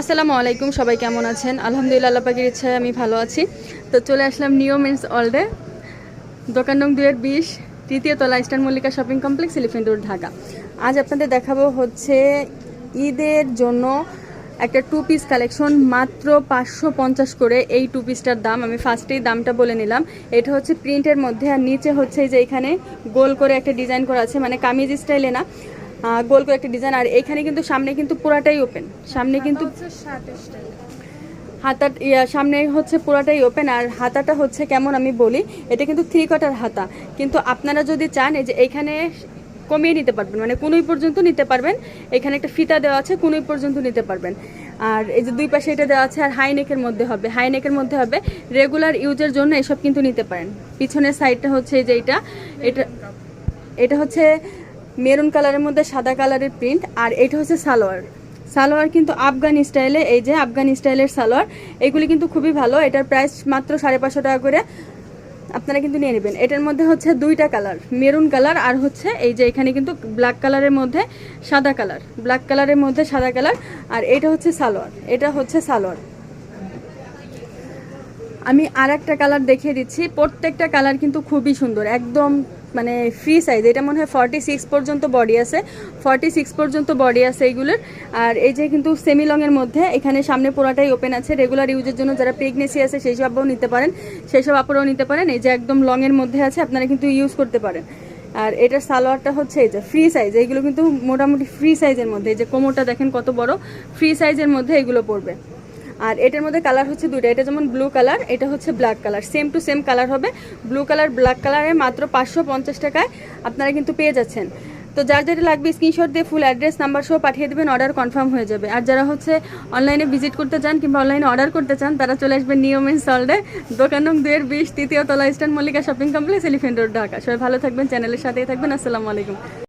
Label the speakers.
Speaker 1: আসসালামু আলাইকুম, সবাই কেমন আছেন? আলহামদুলিল্লাহ, আল্লাহ ইচ্ছায় আমি ভালো আছি। তো চলে আসলাম নিও মেন্স অলডে দোকান নং দুয়ের বিশ, তৃতীয় তলা eastern Mallika shopping complex, elephant road, Dhaka. আজ আপনাদের দেখাবো হচ্ছে ঈদের জন্য একটা টু পিস কালেকশন মাত্র পাঁচশো পঞ্চাশ করে এই টু পিসটার দাম। আমি ফার্স্টেই দামটা বলে নিলাম। এটা হচ্ছে প্রিন্টের মধ্যে, আর নিচে হচ্ছে যে এখানে গোল করে একটা ডিজাইন করা আছে মানে কামিজ স্টাইলে না। গোল করে একটা ডিজাইন আর এখানে কিন্তু সামনে কিন্তু পুরাটাই ওপেন সামনে কিন্তু হাতা ইয়া, সামনে হচ্ছে পুরাটাই ওপেন আর হাতাটা হচ্ছে কেমন আমি বলি এটা কিন্তু থ্রি কটার হাতা। কিন্তু আপনারা যদি চান এই যে এইখানে কমিয়ে নিতে পারবেন মানে কুনুই পর্যন্ত নিতে পারবেন। এখানে একটা ফিতা দেওয়া আছে কুনুই পর্যন্ত নিতে পারবেন। আর এই যে দুই পাশে এটা দেওয়া আছে আর হাই নেকের মধ্যে হবে। হাই নেকের মধ্যে হবে রেগুলার ইউজের জন্য এসব কিন্তু নিতে পারেন। পিছনের সাইডটা হচ্ছে এই যে এটা এটা এটা হচ্ছে মেরুন কালারের মধ্যে সাদা কালারের প্রিন্ট, আর এটা হচ্ছে সালোয়ার। সালোয়ার কিন্তু আফগান স্টাইলে, এই যে আফগান স্টাইলের সালোয়ার, এগুলি কিন্তু খুবই ভালো। এটার প্রাইস মাত্র সাড়ে পাঁচশো টাকা করে আপনারা কিন্তু নিয়ে নেবেন। এটার মধ্যে হচ্ছে দুইটা কালার, মেরুন কালার আর হচ্ছে এই যে এখানে কিন্তু ব্ল্যাক কালারের মধ্যে সাদা কালার ব্ল্যাক কালারের মধ্যে সাদা কালার, আর এটা হচ্ছে সালোয়ার, এটা হচ্ছে সালোয়ার। আমি আর একটা কালার দেখিয়ে দিচ্ছি। প্রত্যেকটা কালার কিন্তু খুবই সুন্দর, একদম মানে ফ্রি সাইজ এটা মনে হয় ফর্টি সিক্স পর্যন্ত বডি আছে ফর্টি সিক্স পর্যন্ত বডি আছে এইগুলোর আর এই যে কিন্তু সেমি লংয়ের মধ্যে, এখানে সামনে পুরোটাই ওপেন আছে রেগুলার ইউজের জন্য যারা প্রেগনেন্সি আছে সেই সবও নিতে পারেন, সেই সব আপুরাও নিতে পারেন, এই যে একদম লংয়ের মধ্যে আছে, আপনারা কিন্তু ইউজ করতে পারেন। আর এটার সালোয়ারটা হচ্ছে এই যে ফ্রি সাইজ এইগুলো কিন্তু মোটামুটি ফ্রি সাইজের মধ্যে, এই যে কোমরটা দেখেন কত বড় ফ্রি সাইজের মধ্যে এগুলো পড়বে আর এটার মধ্যে কালার হচ্ছে দুটো এটা যেমন ব্লু কালার এটা হচ্ছে black colour same to same colour হবে। ব্লু কালার ব্ল্যাক কালারে মাত্র পাঁচশো পঞ্চাশ টাকায় আপনারা কিন্তু পেয়ে যাচ্ছেন। তো যার যেটা লাগবে স্ক্রিনশট দিয়ে ফুল অ্যাড্রেস নাম্বার সহ পাঠিয়ে দেবেন অর্ডার কনফার্ম হয়ে যাবে। আর যারা হচ্ছে অনলাইনে ভিজিট করতে চান কিংবা অনলাইনে অর্ডার করতে চান, তারা চলে আসবেন নিয়মের সল্ডে দোকান নং দুয়ের বিশ, তৃতীয় তলা eastern Mallika shopping complex elephant road Dhaka সবাই ভালো থাকবেন চ্যানেলের সাথেই থাকবেন। আসসালামু আলাইকুম।